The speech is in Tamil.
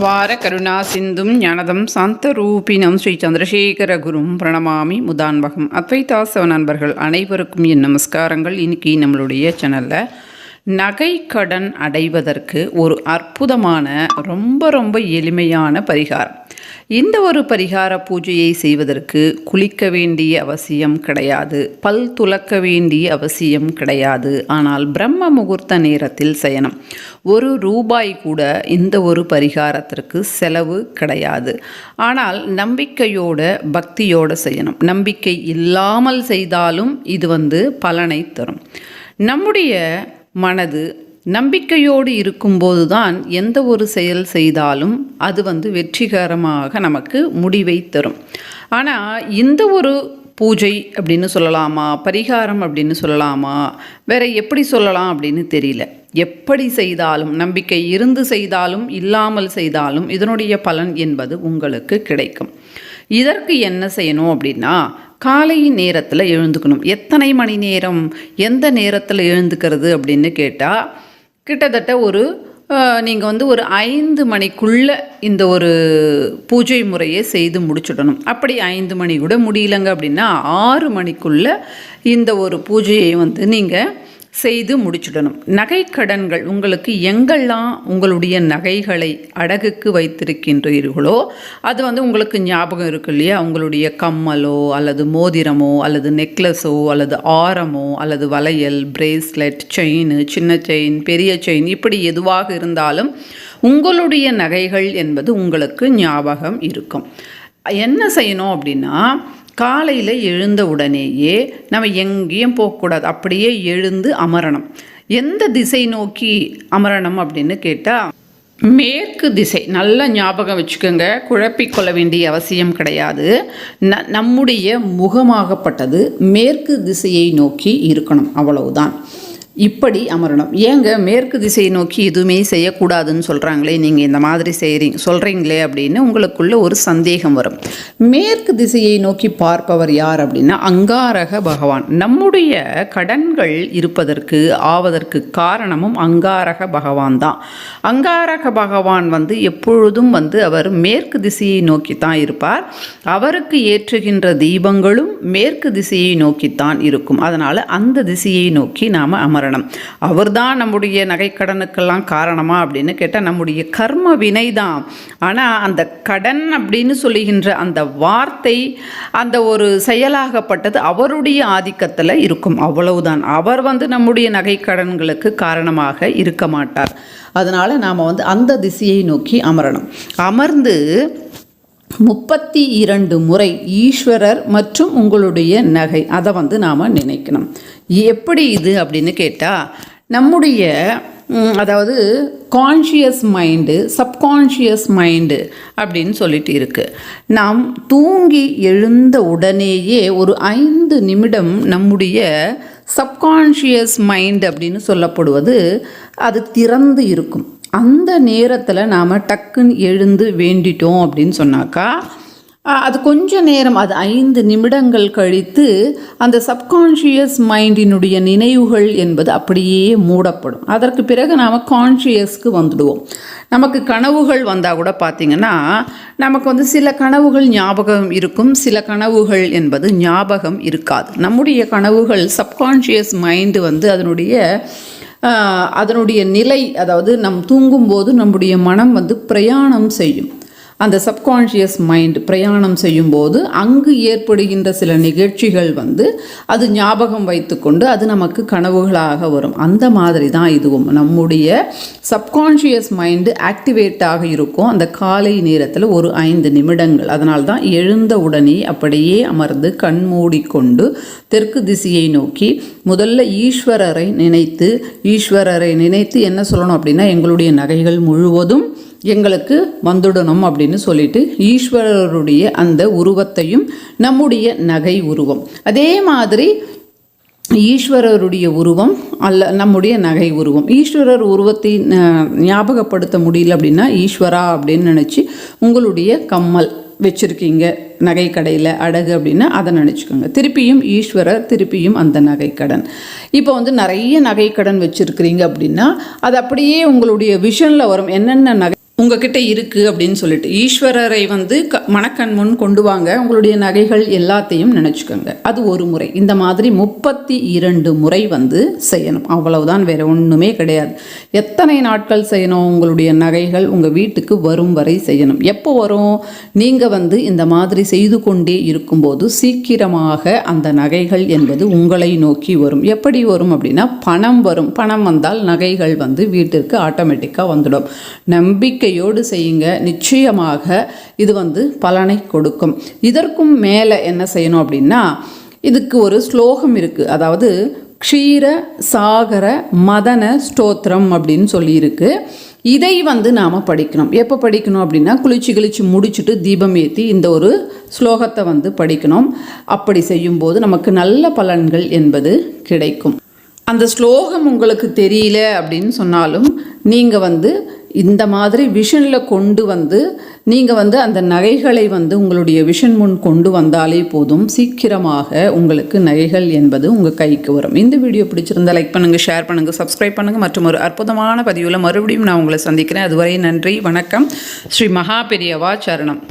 அபார கருணா சிந்தும் ஞானதம் சாந்தரூபினம் ஸ்ரீ சந்திரசேகர குரும் பிரணமாமி முதான்பகம் அத்வைதாசவ நண்பர்கள் அனைவருக்கும் என் நமஸ்காரங்கள் இன்னைக்கு நம்மளுடைய சேனலில் நகை கடன் அடைவதற்கு ஒரு அற்புதமான ரொம்ப ரொம்ப எளிமையான பரிகாரம் இந்த ஒரு பரிகார பூஜையை செய்வதற்கு குளிக்க வேண்டிய அவசியம் கிடையாது. பல் துலக்க வேண்டிய அவசியம் கிடையாது. ஆனால் பிரம்ம முகூர்த்த நேரத்தில் செய்யணும். ஒரு ரூபாய் கூட இந்த ஒரு பரிகாரத்திற்கு செலவு கிடையாது. ஆனால் நம்பிக்கையோட பக்தியோடு செய்யணும். நம்பிக்கை இல்லாமல் செய்தாலும் இது வந்து பலனை தரும். நம்முடைய மனது நம்பிக்கையோடு இருக்கும்போது தான் எந்த ஒரு செயல் செய்தாலும் அது வந்து வெற்றிகரமாக நமக்கு முடிவை தரும். ஆனால் இந்த ஒரு பூஜை அப்படின்னு சொல்லலாமா பரிகாரம் அப்படின்னு சொல்லலாமா வேற எப்படி சொல்லலாம் அப்படின்னு தெரியல. எப்படி செய்தாலும் நம்பிக்கை இருந்து செய்தாலும் இல்லாமல் செய்தாலும் இதனுடைய பலன் என்பது உங்களுக்கு கிடைக்கும். இதற்கு என்ன செய்யணும் அப்படின்னா காலை நேரத்தில் எழுந்துக்கணும். எத்தனை மணி நேரம் எந்த நேரத்தில் எழுந்துக்கிறது அப்படின்னு கேட்டால் கிட்டத்தட்ட ஒரு நீங்கள் வந்து ஒரு ஐந்து மணிக்குள்ளே இந்த ஒரு பூஜை முறையை செய்து முடிச்சுடணும். அப்படி ஐந்து மணி கூட முடியலங்க அப்படின்னா ஆறு மணிக்குள்ளே இந்த ஒரு பூஜையை வந்து நீங்கள் செய்து முடிச்சுடணும். நகைக்கடன்கள் உங்களுக்கு எங்கெல்லாம் உங்களுடைய நகைகளை அடகுக்கு வைத்திருக்கின்றீர்களோ அது வந்து உங்களுக்கு ஞாபகம் இருக்கு இல்லையா? உங்களுடைய கம்மலோ அல்லது மோதிரமோ அல்லது நெக்லஸோ அல்லது ஆரமோ அல்லது வளையல் பிரேஸ்லெட் செயின் சின்ன செயின் பெரிய செயின் இப்படி எதுவாக இருந்தாலும் உங்களுடைய நகைகள் என்பது உங்களுக்கு ஞாபகம் இருக்கும். என்ன செய்யணும் அப்படின்னா காலையில் எழுந்த உடனேயே நம்ம எங்கேயும் போகக்கூடாது அப்படியே எழுந்து அமரணும். எந்த திசை நோக்கி அமரணும் அப்படின்னு கேட்டால் மேற்கு திசை. நல்ல ஞாபகம் வச்சுக்கோங்க. குழப்பிக்கொள்ள வேண்டிய அவசியம் கிடையாது. ந நம்முடைய முகமாகப்பட்டது மேற்கு திசையை நோக்கி இருக்கணும். அவ்வளவுதான். இப்படி அமரணும். ஏங்க மேற்கு திசையை நோக்கி எதுவுமே செய்யக்கூடாதுன்னு சொல்கிறாங்களே நீங்கள் இந்த மாதிரி செய்கிறீங்க சொல்கிறீங்களே அப்படின்னு உங்களுக்குள்ள ஒரு சந்தேகம் வரும். மேற்கு திசையை நோக்கி பார்ப்பவர் யார் அப்படின்னா அங்காரக பகவான். நம்முடைய கடன்கள் இருப்பதற்கு ஆவதற்கு காரணமும் அங்காரக பகவான் தான். அங்காரக பகவான் வந்து எப்பொழுதும் வந்து அவர் மேற்கு திசையை நோக்கி தான் இருப்பார். அவருக்கு ஏற்றுகின்ற தீபங்களும் மேற்கு திசையை நோக்கித்தான் இருக்கும். அதனால் அந்த திசையை நோக்கி நாம் அமரணும் அவர்தான் நம்முடைய நகைக்கடனுக்கெல்லாம் காரணமா அப்படின்னு கேட்டால் நம்முடைய கர்ம வினை தான் ஆனால் அந்த கடன் அப்படின்னு சொல்லுகின்ற அந்த வார்த்தை அந்த ஒரு செயலாகப்பட்டது அவருடைய ஆதிக்கத்தில் இருக்கும். அவ்வளவுதான். அவர் வந்து நம்முடைய நகைக்கடன்களுக்கு காரணமாக இருக்க மாட்டார். அதனால் நாம் வந்து அந்த திசையை நோக்கி அமரணும். அமர்ந்து முப்பத்தி இரண்டு முறை ஈஸ்வரர் மற்றும் உங்களுடைய நகை. அதை வந்து நாம் நினைக்கணும். எப்படி இது அப்படின்னு கேட்டால் நம்முடைய அதாவது கான்ஷியஸ் மைண்டு சப்கான்ஷியஸ் மைண்டு அப்படின்னு சொல்லிட்டு இருக்குது நாம் தூங்கி எழுந்த உடனேயே ஒரு ஐந்து நிமிடம் நம்முடைய சப்கான்ஷியஸ் மைண்ட் அப்படின்னு சொல்லப்படுவது அது திறந்து இருக்கும். அந்த நேரத்தில் நாம் டக்குன்னு எழுந்து வேண்டிட்டோம் அப்படின்னு சொன்னாக்கா அது கொஞ்ச நேரம் அது ஐந்து நிமிடங்கள் கழித்து அந்த சப்கான்ஷியஸ் மைண்டினுடைய நினைவுகள் என்பது அப்படியே மூடப்படும். அதற்கு பிறகு நாம் கான்ஷியஸ்க்கு வந்துடுவோம். நமக்கு கனவுகள் வந்தால் கூட பார்த்திங்கன்னா நமக்கு வந்து சில கனவுகள் ஞாபகம் இருக்கும் சில கனவுகள் என்பது ஞாபகம் இருக்காது. நம்முடைய கனவுகள் சப்கான்ஷியஸ் மைண்டு வந்து அதனுடைய அதனுடைய நிலை அதாவது நம் தூங்கும்போது நம்முடைய மனம் வந்து பிரயாணம் செய்யும். அந்த சப்கான்ஷியஸ் மைண்ட் பிரயாணம் செய்யும்போது அங்கு ஏற்படுகின்ற சில நிகழ்ச்சிகள் வந்து அது ஞாபகம் வைத்துக்கொண்டு அது நமக்கு கனவுகளாக வரும். அந்த மாதிரி தான் இதுவும். நம்முடைய சப்கான்ஷியஸ் மைண்டு ஆக்டிவேட்டாக இருக்கும். அந்த காலை நேரத்தில் ஒரு ஐந்து நிமிடங்கள். அதனால் தான் எழுந்த உடனே அப்படியே அமர்ந்து கண் மூடிக்கொண்டு தெற்கு திசையை நோக்கி முதல்ல ஈஸ்வரரை நினைத்து ஈஸ்வரரை நினைத்து என்ன சொல்லணும் அப்படின்னா எங்களுடைய நகைகள் முழுவதும் எங்களுக்கு வந்துடணும் அப்படின்னு சொல்லிட்டு ஈஸ்வரருடைய அந்த உருவத்தையும் நம்முடைய நகை உருவம். அதே மாதிரி ஈஸ்வரருடைய உருவம் அல்ல நம்முடைய நகை உருவம். ஈஸ்வரர் உருவத்தை ஞாபகப்படுத்த முடியல அப்படின்னா ஈஸ்வரா அப்படின்னு நினச்சி உங்களுடைய கம்மல் வச்சுருக்கீங்க நகை கடையில் அடகு அப்படின்னா அதை நினச்சிக்கோங்க. திருப்பியும் ஈஸ்வரர் திருப்பியும் அந்த நகைக்கடன் இப்போ வந்து நிறைய நகைக்கடன் வச்சுருக்கிறீங்க அப்படின்னா அது அப்படியே உங்களுடைய விஷனில் வரும். என்னென்ன நகை உங்ககிட்ட இருக்குது அப்படின்னு சொல்லிட்டு ஈஸ்வரரை வந்து க மணக்கண் முன் கொண்டு வாங்க. உங்களுடைய நகைகள் எல்லாத்தையும் நினச்சிக்கோங்க. அது ஒரு முறை. இந்த மாதிரி முப்பத்தி இரண்டு முறை வந்து செய்யணும். அவ்வளவுதான் வேற ஒன்றுமே கிடையாது. எத்தனை நாட்கள் செய்யணும்? உங்களுடைய நகைகள் உங்கள் வீட்டுக்கு வரும் வரை செய்யணும். எப்போ வரும்? நீங்கள் வந்து இந்த மாதிரி செய்து கொண்டே இருக்கும்போது சீக்கிரமாக அந்த நகைகள் என்பது உங்களை நோக்கி வரும். எப்படி வரும் அப்படின்னா பணம் வரும். பணம் வந்தால் நகைகள் வந்து வீட்டிற்கு ஆட்டோமேட்டிக்காக வந்துடும். நம்பிக்கை நம்பிக்கையோடு செய்யுங்க. நிச்சயமாக இது வந்து பலனை கொடுக்கும். இதற்கும் மேலே என்ன செய்யணும் அப்படின்னா இதுக்கு ஒரு ஸ்லோகம் இருக்குது அதாவது க்ஷீர சாகர மதன ஸ்தோத்திரம் அப்படின்னு சொல்லியிருக்கு. இதை வந்து நாம் படிக்கணும். எப்போ படிக்கணும் அப்படின்னா குளிச்சு கிழிச்சு முடிச்சுட்டு தீபம் ஏற்றி இந்த ஒரு ஸ்லோகத்தை வந்து படிக்கணும். அப்படி செய்யும்போது நமக்கு நல்ல பலன்கள் என்பது கிடைக்கும். அந்த ஸ்லோகம் உங்களுக்கு தெரியல அப்படின்னு சொன்னாலும் நீங்கள் வந்து இந்த மாதிரி விஷனில் கொண்டு வந்து நீங்கள் வந்து அந்த நகைகளை வந்து உங்களுடைய விஷன் முன் கொண்டு வந்தாலே போதும். சீக்கிரமாக உங்களுக்கு நகைகள் என்பது உங்கள் கைக்கு வரும். இந்த வீடியோ பிடிச்சிருந்தால் லைக் பண்ணுங்கள் ஷேர் பண்ணுங்கள் சப்ஸ்கிரைப் பண்ணுங்கள் மற்றும் ஒரு அற்புதமான பதிவில் மறுபடியும் நான் உங்களை சந்திக்கிறேன். அதுவரை நன்றி வணக்கம். ஸ்ரீ மகா பெரியவா சரணம்.